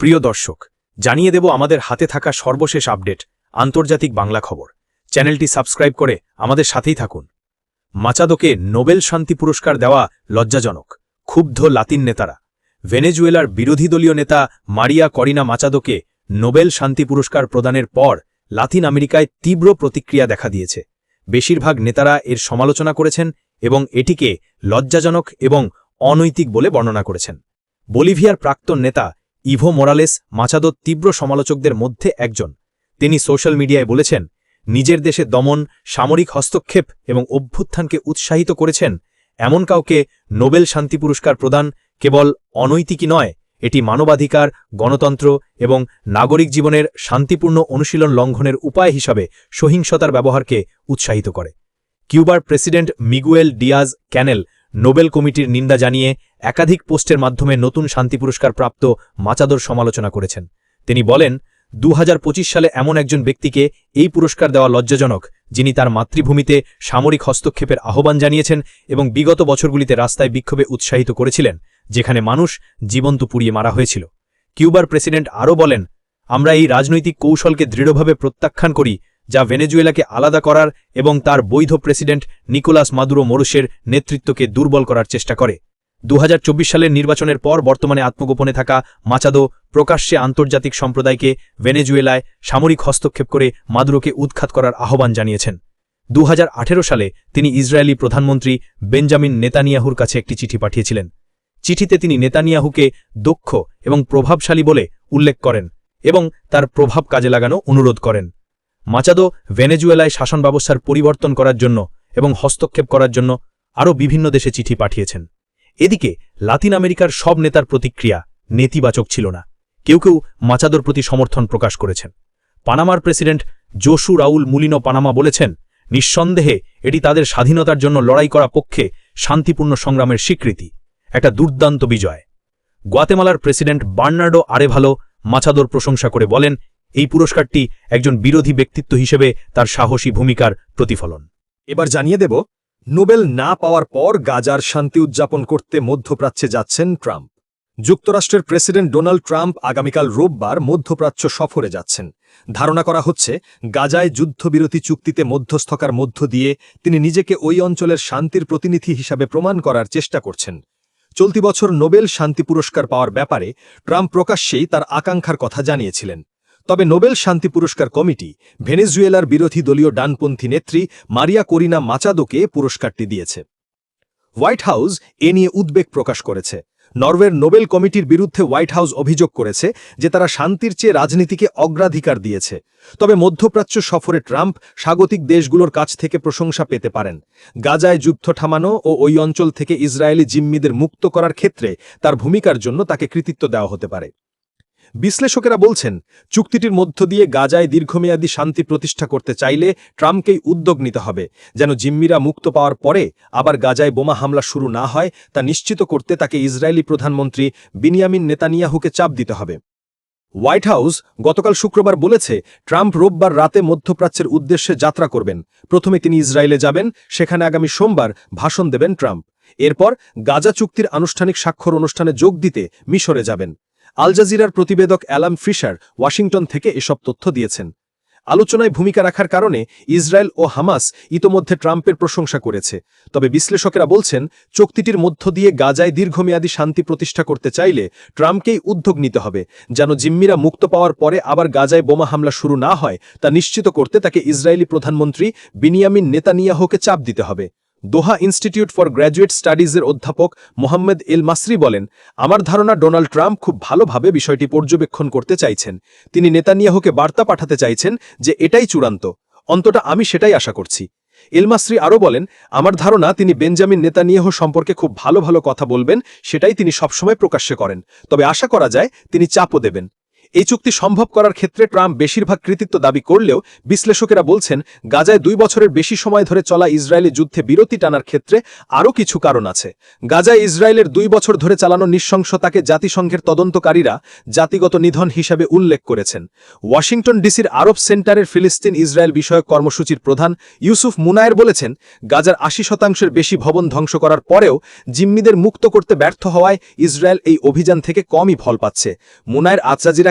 প্রিয় দর্শক, জানিয়ে দেব আমাদের হাতে থাকা সর্বশেষ আপডেট, আন্তর্জাতিক বাংলা খবর। চ্যানেলটি সাবস্ক্রাইব করে আমাদের সাথেই থাকুন। মাচাদোকে নোবেল শান্তি পুরস্কার দেওয়া লজ্জাজনক, ক্ষুব্ধ লাতিন নেতারা। ভেনেজুয়েলার বিরোধী দলীয় নেতা মারিয়া করিনা মাচাদোকে নোবেল শান্তি পুরস্কার প্রদানের পর লাতিন আমেরিকায় তীব্র প্রতিক্রিয়া দেখা দিয়েছে। বেশিরভাগ নেতারা এর সমালোচনা করেছেন এবং এটিকে লজ্জাজনক এবং অনৈতিক বলে বর্ণনা করেছেন। বলিভিয়ার প্রাক্তন নেতা ইভো মোরালেস মাচাদোর তীব্র সমালোচকদের মধ্যে একজন। তিনি সোশ্যাল মিডিয়ায় বলেছেন, নিজের দেশে দমন, সামরিক হস্তক্ষেপ এবং অভ্যুত্থানকে উৎসাহিত করেছেন এমন কাউকে নোবেল শান্তি পুরস্কার প্রদান কেবল অনৈতিকই নয়, এটি মানবাধিকার, গণতন্ত্র এবং নাগরিক জীবনের শান্তিপূর্ণ অনুশীলন লঙ্ঘনের উপায় হিসাবে সহিংসতার ব্যবহারকে উৎসাহিত করে। কিউবার president Miguel Diaz Canel Nobel কমিটির নিন্দা জানিয়ে একাধিক পোস্টের মাধ্যমে নতুন শান্তি পুরস্কার প্রাপ্ত মাচাদর সমালোচনা করেছেন। তিনি বলেন দু হাজার পঁচিশ সালে এমন একজন ব্যক্তিকে এই পুরস্কার দেওয়া লজ্জাজনক, যিনি তার মাতৃভূমিতে সামরিক হস্তক্ষেপের আহ্বান জানিয়েছেন এবং বিগত বছরগুলিতে রাস্তায় বিক্ষোভে উৎসাহিত করেছিলেন, যেখানে মানুষ জীবন্ত পুড়িয়ে মারা হয়েছিল। কিউবার প্রেসিডেন্ট আরও বলেন, আমরা এই রাজনৈতিক কৌশলকে দৃঢ়ভাবে প্রত্যাখ্যান করি যা ভেনেজুয়েলাকে আলাদা করার এবং তার বৈধ প্রেসিডেন্ট নিকোলাস মাদুরো মোরুসের নেতৃত্বকে দুর্বল করার চেষ্টা করে। দু হাজার চব্বিশ সালের নির্বাচনের পর বর্তমানে আত্মগোপনে থাকা মাচাদো প্রকাশ্যে আন্তর্জাতিক সম্প্রদায়কে ভেনেজুয়েলায় সামরিক হস্তক্ষেপ করে মাদুরোকে উৎখাত করার আহ্বান জানিয়েছেন। দু হাজার আঠেরো সালে তিনি ইসরায়েলি প্রধানমন্ত্রী বেঞ্জামিন নেতানিয়াহুর কাছে একটি চিঠি পাঠিয়েছিলেন। চিঠিতে তিনি নেতানিয়াহুকে দক্ষ এবং প্রভাবশালী বলে উল্লেখ করেন এবং তার প্রভাব কাজে লাগানো অনুরোধ করেন। মাচাদো ভেনেজুয়েলায় শাসন ব্যবস্থার পরিবর্তন করার জন্য এবং হস্তক্ষেপ করার জন্য আরও বিভিন্ন দেশে চিঠি পাঠিয়েছেন। এদিকে, লাতিন আমেরিকার সব নেতার প্রতিক্রিয়া নেতিবাচক ছিল না। কেউ কেউ মাচাদোর প্রতি সমর্থন প্রকাশ করেছেন। পানামার president Jose Raul Mulino Panama বলেছেন, নিঃসন্দেহে এটি তাদের স্বাধীনতার জন্য লড়াই করা পক্ষে শান্তিপূর্ণ সংগ্রামের স্বীকৃতি। একটা দুর্দান্ত বিজয়। গোয়াতেমালার প্রেসিডেন্ট বার্নার্ডো আরেভালো মাচাদোর প্রশংসা করে বলেন এই পুরস্কারটি একজন বিরোধী ব্যক্তিত্ব হিসেবে তার সাহসী ভূমিকার প্রতিফলন। এবার জানিয়ে দেব, নোবেল না পাওয়ার পর গাজার শান্তি উদযাপন করতে মধ্যপ্রাচ্যে যাচ্ছেন ট্রাম্প। যুক্তরাষ্ট্রের প্রেসিডেন্ট ডোনাল্ড ট্রাম্প আগামীকাল রোববার মধ্যপ্রাচ্য সফরে যাচ্ছেন। ধারণা করা হচ্ছে, গাজায় যুদ্ধবিরতি চুক্তিতে মধ্যস্থকার মধ্য দিয়ে তিনি নিজেকে ওই অঞ্চলের শান্তির প্রতিনিধি হিসাবে প্রমাণ করার চেষ্টা করছেন। চলতি বছর নোবেল শান্তি পুরস্কার পাওয়ার ব্যাপারে ট্রাম্প প্রকাশ্যেই তার আকাঙ্ক্ষার কথা জানিয়েছিলেন। তবে নোবেল শান্তি পুরস্কার কমিটি, ভেনেজুয়েলার বিরোধী দলীয় ডানপন্থী নেত্রী মারিয়া করিনা মাচাদোকে পুরস্কারটি দিয়েছে। হোয়াইট হাউস এ নিয়ে উদ্বেগ প্রকাশ করেছে। নরওয়ের নোবেল কমিটির বিরুদ্ধে হোয়াইট হাউস অভিযোগ করেছে যে তারা শান্তির চেয়ে রাজনীতিকে অগ্রাধিকার দিয়েছে। তবে মধ্যপ্রাচ্য সফরে ট্রাম্প স্বাগতিক দেশগুলোর কাছ থেকে প্রশংসা পেতে পারেন। গাজায় যুদ্ধ থামানো ও ওই অঞ্চল থেকে ইসরায়েলি জিম্মিদের মুক্ত করার ক্ষেত্রে তার ভূমিকার জন্য তাকে কৃতিত্ব দেওয়া হতে পারে। বিশ্লেষকেরা বলছেন, চুক্তিটির মধ্য দিয়ে গাজায় দীর্ঘমেয়াদী শান্তি প্রতিষ্ঠা করতে চাইলে ট্রাম্পকেই উদ্যোগ নিতে হবে, যেন জিম্মিরা মুক্ত পাওয়ার পরে আবার গাজায় বোমা হামলা শুরু না হয়, তা নিশ্চিত করতে তাকে ইসরায়েলি প্রধানমন্ত্রী বিনিয়ামিন নেতানিয়াহুকে চাপ দিতে হবে। হোয়াইট হাউস গতকাল শুক্রবার বলেছে, ট্রাম্প রোববার রাতে মধ্যপ্রাচ্যের উদ্দেশ্যে যাত্রা করবেন। প্রথমে তিনি ইসরায়েলে যাবেন, সেখানে আগামী সোমবার ভাষণ দেবেন ট্রাম্প। এরপর গাজা চুক্তির আনুষ্ঠানিক স্বাক্ষর অনুষ্ঠানে যোগ দিতে মিশরে যাবেন। আল জাজিরার প্রতিবেদক অ্যালাম ফিশার ওয়াশিংটন থেকে এসব তথ্য দিয়েছেন। আলোচনায় ভূমিকা রাখার কারণে ইসরায়েল ও হামাস ইতোমধ্যে ট্রাম্পের প্রশংসা করেছে। তবে বিশ্লেষকেরা বলছেন, চুক্তিটির মধ্য দিয়ে গাজায় দীর্ঘমেয়াদী শান্তি প্রতিষ্ঠা করতে চাইলে ট্রাম্পকেই উদ্যোগ নিতে হবে, যেন জিম্মিরা মুক্ত পাওয়ার পরে আবার গাজায় বোমা হামলা শুরু না হয় তা নিশ্চিত করতে তাকে ইসরায়েলি প্রধানমন্ত্রী বিনিয়ামিন নেতানিয়াহুকে চাপ দিতে হবে। দোহা ইনস্টিটিউট ফর গ্র্যাজুয়েট স্টাডিজের অধ্যাপক মোহাম্মদ এল মাসরি বলেন, আমার ধারণা ডোনাল্ড ট্রাম্প খুব ভালোভাবে বিষয়টি পর্যবেক্ষণ করতে চাইছেন। তিনি নেতানিয়াহুকে বার্তা পাঠাতে চাইছেন যে এটাই চূড়ান্ত। অন্তটা আমি সেটাই আশা করছি। এলমাসরি আরও বলেন, আমার ধারণা তিনি বেঞ্জামিন নেতানিয়াহ সম্পর্কে খুব ভালো ভালো কথা বলবেন, সেটাই তিনি সবসময় প্রকাশ্যে করেন। তবে আশা করা যায় তিনি চাপও দেবেন। এই চুক্তি সম্ভব করার ক্ষেত্রে ট্রাম্প বেশিরভাগ কৃতিত্ব দাবি করলেও বিশ্লেষকেরা বলছেন, গাজায় দুই বছরের বেশি সময় ধরে চলা ইসরায়েলি যুদ্ধে বিরতি টানার ক্ষেত্রে আরও কিছু কারণ আছে। গাজায় ইসরায়েলের দুই বছর ধরে চালানো নৃশংসতাকে জাতিসংঘের তদন্তকারীরা জাতিগত নিধন হিসাবে উল্লেখ করেছেন। ওয়াশিংটন ডিসির আরব সেন্টারের ফিলিস্তিন ইসরায়েল বিষয়ক কর্মসূচির প্রধান ইউসুফ মুনায়ের বলেছেন, গাজার আশি শতাংশের বেশি ভবন ধ্বংস করার পরেও জিম্মিদের মুক্ত করতে ব্যর্থ হওয়ায় ইসরায়েল এই অভিযান থেকে কমই ফল পাচ্ছে। মুনায়ের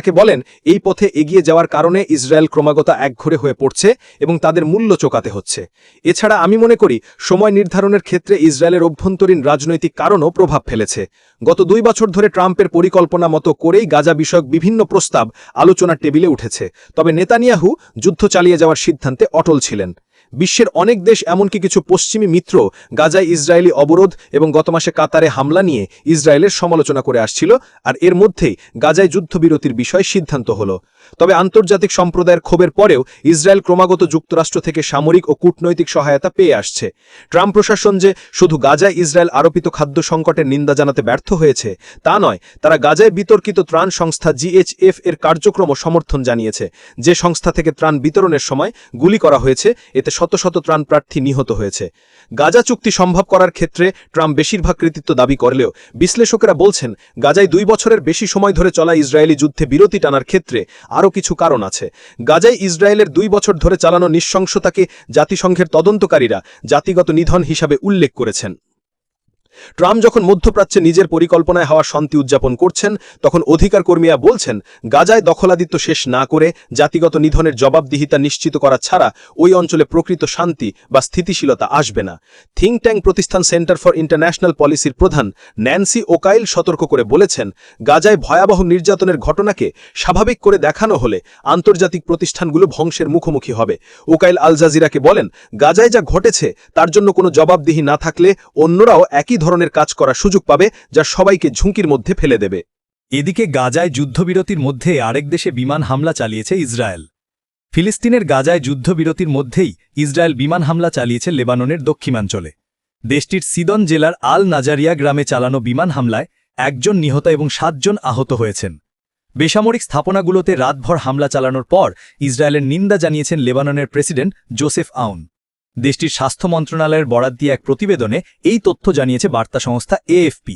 আজরাজিরাকে বলেন, এই পথে এগিয়ে যাওয়ার কারণে ইসরায়েল ক্রমাগত একঘরে হয়ে পড়ছে এবং তাদের মূল্য চোকাতে হচ্ছে। এছাড়া আমি মনে করি, সময় নির্ধারণের ক্ষেত্রে ইসরায়েলের অভ্যন্তরীণ রাজনৈতিক কারণও প্রভাব ফেলেছে। গত দুই বছর ধরে ট্রাম্পের পরিকল্পনা মতো করেই গাজা বিষয়ক বিভিন্ন প্রস্তাব আলোচনার টেবিলে উঠেছে। তবে নেতানিয়াহু যুদ্ধ চালিয়ে যাওয়ার সিদ্ধান্তে অটল ছিলেন। বিশ্বের অনেক দেশ, এমনকি কিছু পশ্চিমী মিত্র গাজায় ইসরায়েলি অবরোধ এবং গত মাসে কাতারে হামলা নিয়ে ইসরায়েলের সমালোচনা করে আসছিল, আর এর মধ্যেই গাজায় যুদ্ধবিরতির বিষয়ে সিদ্ধান্ত হল। তবে আন্তর্জাতিক সম্প্রদায়ের ক্ষোভের পরেও ইসরায়েল ক্রমাগত যুক্তরাষ্ট্র থেকে সামরিক ও কূটনৈতিক সহায়তা পেয়ে আসছে। ট্রাম্প প্রশাসন যে শুধু গাজায় ইসরায়েল আরোপিত খাদ্য সংকটের নিন্দা জানাতে ব্যর্থ হয়েছে, তা নয়, তারা গাজায় বিতর্কিত ত্রাণ সংস্থা জিএইচএফ এর কার্যক্রম সমর্থন জানিয়েছে। যে সংস্থা থেকে ত্রাণ বিতরণের সময় গুলি করা হয়েছে, এতে শত শত ত্রাণ প্রার্থী নিহত হয়েছে। গাজা চুক্তি সম্ভব করার ক্ষেত্রে ট্রাম্প বেশিরভাগ কৃতিত্ব দাবি করলেও বিশ্লেষকেরা বলছেন, গাজায় দুই বছরের বেশি সময় ধরে চলা ইসরায়েলি যুদ্ধে বিরতি টানার ক্ষেত্রে আরও কিছু কারণ আছে। গাজায় ইসরায়েলের দুই বছর ধরে চালানো নিঃশংসতাকে জাতিসংঘের তদন্তকারীরা জাতিগত নিধন হিসাবে উল্লেখ করেছেন। ট্রাম্প যখন মধ্যপ্রাচ্যে নিজের পরিকল্পনায় হওয়া শান্তি উদযাপন করছেন, তখন অধিকার কর্মীরা বলছেন, গাজায় দখলাদিত্য শেষ না করে জাতিগত নিধনের জবাবদিহিতা নিশ্চিত করা ছাড়া ওই অঞ্চলে প্রকৃত শান্তি বা স্থিতিশীলতা আসবে না। থিঙ্ক ট্যাঙ্ক প্রতিষ্ঠান সেন্টার ফর ইন্টারন্যাশনাল পলিসির প্রধান ন্যান্সি ওকাইল সতর্ক করে বলেছেন, গাজায় ভয়াবহ নির্যাতনের ঘটনাকে স্বাভাবিক করে দেখানো হলে আন্তর্জাতিক প্রতিষ্ঠানগুলো ধ্বংসের মুখোমুখি হবে। ওকাইল আল জাজিরাকে বলেন, গাজায় যা ঘটেছে তার জন্য কোনো জবাবদিহি না থাকলে অন্যরাও একই ধরনের কাজ করার সুযোগ পাবে যা সবাইকে ঝুঁকির মধ্যে ফেলে দেবে। এদিকে গাজায় যুদ্ধবিরতির মধ্যে আরেক দেশে বিমান হামলা চালিয়েছে ইসরায়েল। ফিলিস্তিনের গাজায় যুদ্ধবিরতির মধ্যেই ইসরায়েল বিমান হামলা চালিয়েছে লেবাননের দক্ষিণাঞ্চলে। দেশটির সিদন জেলার আল নাজারিয়া গ্রামে চালানো বিমান হামলায় একজন নিহত এবং সাতজন আহত হয়েছেন। বেসামরিক স্থাপনাগুলোতে রাতভর হামলা চালানোর পর ইসরায়েলের নিন্দা জানিয়েছেন লেবাননের প্রেসিডেন্ট জোসেফ আউন। দেশটির স্বাস্থ্য মন্ত্রণালয়ের বরাদ দিয়ে এক প্রতিবেদনে এই তথ্য জানিয়েছে বার্তা সংস্থা এএফপি।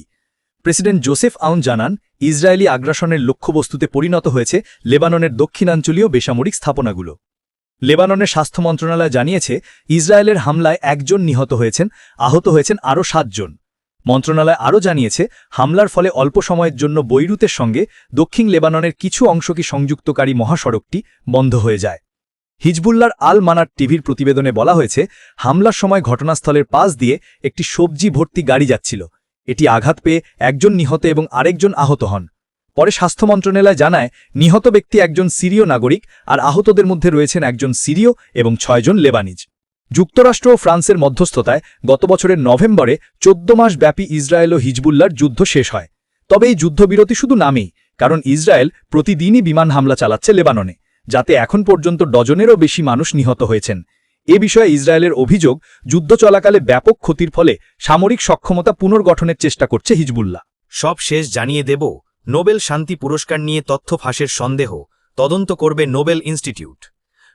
প্রেসিডেন্ট জোসেফ আউন জানান, ইসরায়েলি আগ্রাসনের লক্ষ্যবস্তুতে পরিণত হয়েছে লেবাননের দক্ষিণাঞ্চলীয় বেসামরিক স্থাপনাগুলো। লেবাননের স্বাস্থ্য মন্ত্রণালয় জানিয়েছে, ইসরায়েলের হামলায় একজন নিহত হয়েছেন, আহত হয়েছেন আরও সাতজন। মন্ত্রণালয় আরও জানিয়েছে, হামলার ফলে অল্প সময়ের জন্য বৈরুতের সঙ্গে দক্ষিণ লেবাননের কিছু অংশকে সংযুক্তকারী মহাসড়কটি বন্ধ হয়ে যায়। হিজবুল্লার আল মানার টিভির প্রতিবেদনে বলা হয়েছে, হামলার সময় ঘটনাস্থলের পাশ দিয়ে একটি সবজি ভর্তি গাড়ি যাচ্ছিল। এটি আঘাত পেয়ে একজন নিহত এবং আরেকজন আহত হন। পরে স্বাস্থ্য মন্ত্রণালয় জানায়, নিহত ব্যক্তি একজন সিরীয় নাগরিক আর আহতদের মধ্যে রয়েছেন একজন সিরীয় এবং ছয়জন লেবানিজ। যুক্তরাষ্ট্র ও ফ্রান্সের মধ্যস্থতায় গত বছরের নভেম্বরে চোদ্দ মাস ব্যাপী ইসরায়েল ও হিজবুল্লার যুদ্ধ শেষ হয়। তবে এই যুদ্ধবিরতি শুধু নামেই, কারণ ইসরায়েল প্রতিদিনই বিমান হামলা চালাচ্ছে লেবাননে। যাতে এখন পর্যন্ত ডজনেরও বেশি মানুষ নিহত হয়েছেন। এ বিষয়ে ইসরায়েলের অভিযোগ, যুদ্ধ চলাকালে ব্যাপক ক্ষতির ফলে সামরিক সক্ষমতা পুনর্গঠনের চেষ্টা করছে হিজবুল্লাহ। সব শেষ জানিয়ে দেব, নোবেল শান্তি পুরস্কার নিয়ে তথ্য ফাঁসের সন্দেহ, তদন্ত করবে Nobel institute.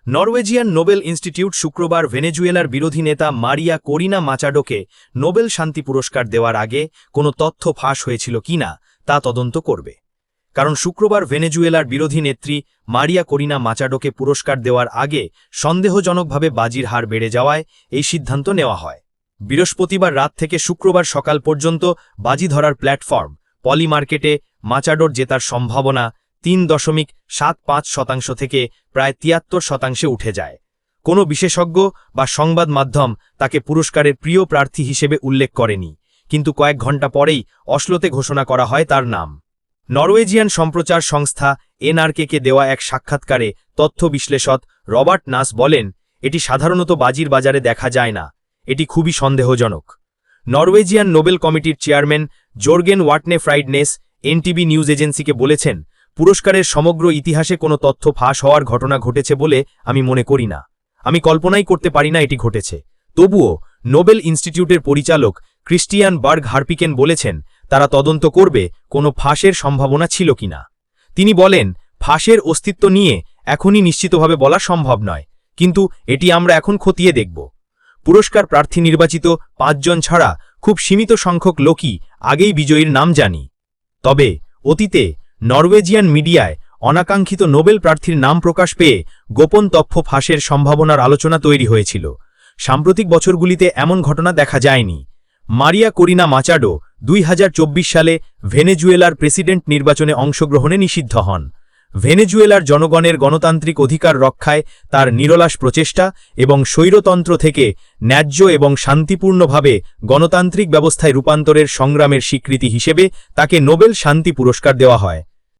Norwegian Nobel institute শুক্রবার ভেনেজুয়েলার বিরোধী নেতা মারিয়া কোরিনা মাচাডোকে নোবেল শান্তি পুরস্কার দেওয়ার আগে কোনো তথ্য ফাঁস হয়েছিল কিনা তা তদন্ত করবে। কারণ শুক্রবার ভেনেজুয়েলার বিরোধী নেত্রী মারিয়া করিনা মাচাডোকে পুরস্কার দেওয়ার আগে সন্দেহজনকভাবে বাজির হার বেড়ে যাওয়ায় এই সিদ্ধান্ত নেওয়া হয়। বৃহস্পতিবার রাত থেকে শুক্রবার সকাল পর্যন্ত বাজি ধরার প্ল্যাটফর্ম পলি মার্কেটে মাচাডোর জেতার সম্ভাবনা তিন দশমিক সাত পাঁচ শতাংশ থেকে প্রায় তিয়াত্তর শতাংশে উঠে যায়। কোনো বিশেষজ্ঞ বা সংবাদ মাধ্যম তাকে পুরস্কারের প্রিয় প্রার্থী হিসেবে উল্লেখ করেনি, কিন্তু কয়েক ঘণ্টা পরেই অশ্লোতে ঘোষণা করা হয় তার নাম। নরওয়েজিয়ান সম্প্রচার সংস্থা এনআরকেকে দেওয়া এক সাক্ষাৎকারে তথ্য বিশ্লেষক রবার্ট নাস বলেন, এটি সাধারণত বাজির বাজারে দেখা যায় না। এটি খুবই সন্দেহজনক। নরওয়েজিয়ান নোবেল কমিটির chairman Jorgen Watne Frydnes NTV news এজেন্সিকে বলেছেন, পুরস্কারের সমগ্র ইতিহাসে কোনো তথ্য ফাঁস হওয়ার ঘটনা ঘটেছে বলে আমি মনে করি না। আমি কল্পনাই করতে পারি না এটি ঘটেছে। তবুও নোবেল ইনস্টিটিউটের পরিচালক ক্রিস্টিয়ান বার্গ হার্পিকেন বলেছেন তারা তদন্ত করবে কোনো ফাঁসের সম্ভাবনা ছিল কিনা। তিনি বলেন, ফাঁসের অস্তিত্ব নিয়ে এখনই নিশ্চিতভাবে বলা সম্ভব নয়, কিন্তু এটি আমরা এখন খতিয়ে দেখব। পুরস্কার প্রার্থী নির্বাচিত পাঁচজন ছাড়া খুব সীমিত সংখ্যক লোকই আগেই বিজয়ীর নাম জানি। তবে অতীতে নরওয়েজিয়ান মিডিয়ায় অনাকাঙ্ক্ষিত নোবেল প্রার্থীর নাম প্রকাশ পেয়ে গোপন তথ্য ফাঁসের সম্ভাবনার আলোচনা তৈরি হয়েছিল। সাম্প্রতিক বছরগুলিতে এমন ঘটনা দেখা যায়নি। মারিয়া করিনা মাচাডো দুই হাজার চব্বিশ সালে ভেনেজুয়েলার প্রেসিডেন্ট নির্বাচনে অংশগ্রহণে নিষিদ্ধ হন। ভেনেজুয়েলার জনগণের গণতান্ত্রিক অধিকার রক্ষায় তার নিরলাস প্রচেষ্টা এবং স্বৈরতন্ত্র থেকে ন্যায্য এবং শান্তিপূর্ণভাবে গণতান্ত্রিক ব্যবস্থায় রূপান্তরের সংগ্রামের স্বীকৃতি হিসেবে তাকে নোবেল শান্তি পুরস্কার দেওয়া হয়।